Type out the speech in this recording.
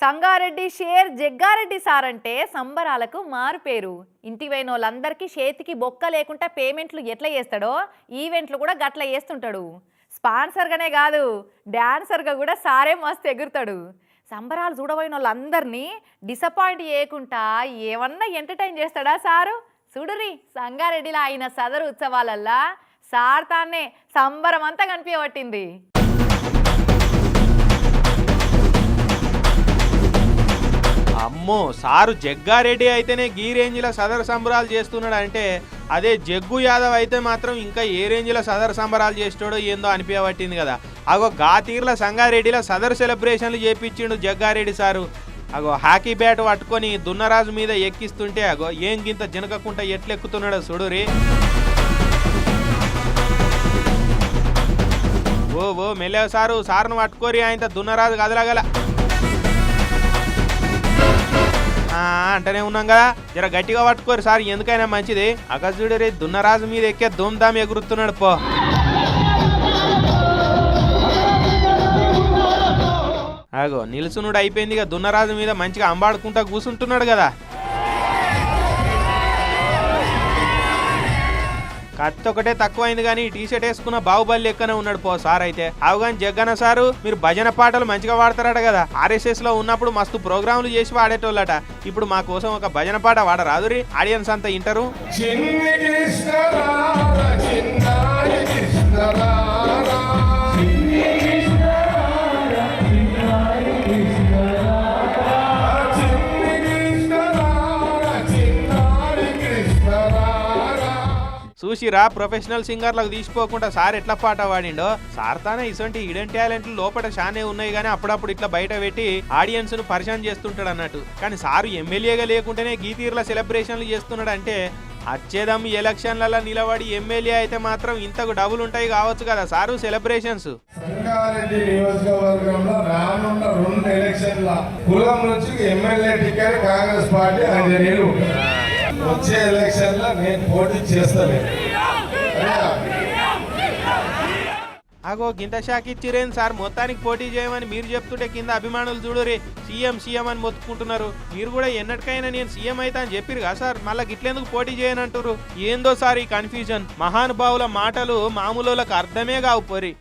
Sangareddy share Jaggareddy sir అంటే సంబరాలకు మారుపేరు ఇంటి పోయిన వాళ్ళందరికీ చేతికి బొక్క లేకుండా పేమెంట్లు ఎట్లా చేస్తాడో ఈవెంట్లు కూడా గట్ల చేస్తుంటాడు. స్పాన్సర్గానే కాదు డాన్సర్గా కూడా సారే మస్తు ఎగురుతాడు. సంబరాలు చూడబోయిన వాళ్ళందరినీ డిసప్పాయింట్ చేయకుండా ఏమన్నా ఎంటర్టైన్ చేస్తాడా సారు? చూడురి సంగారెడ్డిలో అయిన సదరు ఉత్సవాలల్లా సార్ తానే సంబరం అంతా కనిపించబట్టింది అమ్మో సారు జగ్గారెడ్డి అయితేనే గీ రేంజ్లో సదర సంబరాలు చేస్తున్నాడు అంటే అదే జగ్గు యాదవ్ అయితే మాత్రం ఇంకా ఏ రేంజ్లో సదర సంబరాలు చేస్తాడో ఏందో అనిపించబట్టింది కదా. అగో గాతీర్ల సంగారెడ్డిలో సదర్ సెలబ్రేషన్లు చేపించిండు జగ్గారెడ్డి సారు. అగో హాకీ బ్యాట్ పట్టుకొని దున్నరాజు మీద ఎక్కిస్తుంటే అగో ఏం గింత జనకకుండా ఎట్లెక్కుతున్నాడో చూడురి ఓ ఓ మెల్లవ సారు సారును పట్టుకోరి ఆయన దున్నరాజు కదలగల అంటనే ఉన్నాం కదా. జర గట్టిగా పట్టుకోరు సార్ ఎందుకైనా మంచిది. అగజుడరే దున్నరాజు మీద ఎక్కే ధూమ్ధామ్ ఎగురుతున్నాడు పో. అగో నిలుసునుడు అయిపోయింది ఇక దున్నరాజు మీద మంచిగా అంబాడుకుంటా కూసుంటున్నాడు కదా. కత్తి ఒకటే తక్కువైంది కానీ టీ షర్ట్ వేసుకున్న బాహుబలి లెక్కనే ఉన్నాడు పో సార్ అయితే. అవగాని జగ్గన్న సారు మీరు భజన పాటలు మంచిగా వాడతారట కదా. ఆర్ఎస్ఎస్లో ఉన్నప్పుడు మస్తు ప్రోగ్రాంలు చేసి వాడేటోళ్ళట. ఇప్పుడు మా కోసం ఒక భజన పాట వాడరాదురి. ఆడియన్స్ అంతా ఇంటరు. చూసిరా ప్రొఫెషనల్ సింగర్లకు తీసిపోకుండా సార్ ఎట్లా పాట పాడిండో? సార్ తానే ఇటువంటి హిడెన్ టాలెంట్లు లోపల చానే ఉన్నాయి కానీ అప్పుడప్పుడు ఇట్లా బయట పెట్టి ఆడియన్స్ను పరిచయం చేస్తుంటాడు అన్నట్టు. కానీ సారు ఎమ్మెల్యేగా లేకుంటేనే గీతీర్ల సెలబ్రేషన్లు చేస్తున్నాడు అంటే అచ్చేదం ఎలక్షన్లలో నిలబడి ఎమ్మెల్యే అయితే మాత్రం ఇంతకు డబుల్ ఉంటాయి కావచ్చు కదా సారు సెలబ్రేషన్స్. సంగారెడ్డి నియోజకవర్గంలో రానున్న రెండు ఎలక్షన్ల కులం నుంచి ఎమ్మెల్యే టికెట్ కాంగ్రెస్ పార్టీ అది వచ్చే ఎలక్షన్లో నేను పోటీ చేస్తాను అగో గింత షాక్ ఇచ్చిరేం సార్? మొత్తానికి పోటీ చేయమని మీరు చెప్తుంటే కింద అభిమానులు చూడురి సీఎం సీఎం అని మొత్తుకుంటున్నారు. మీరు కూడా ఎన్నటికైనా నేను సీఎం అయితే అని చెప్పిరు కదా సార్? మళ్ళీ గిట్లెందుకు పోటీ చేయనంటారు ఏందో సార్ ఈ కన్ఫ్యూజన్ మహానుభావుల మాటలు మామూలు అర్థమే కావు పోరి.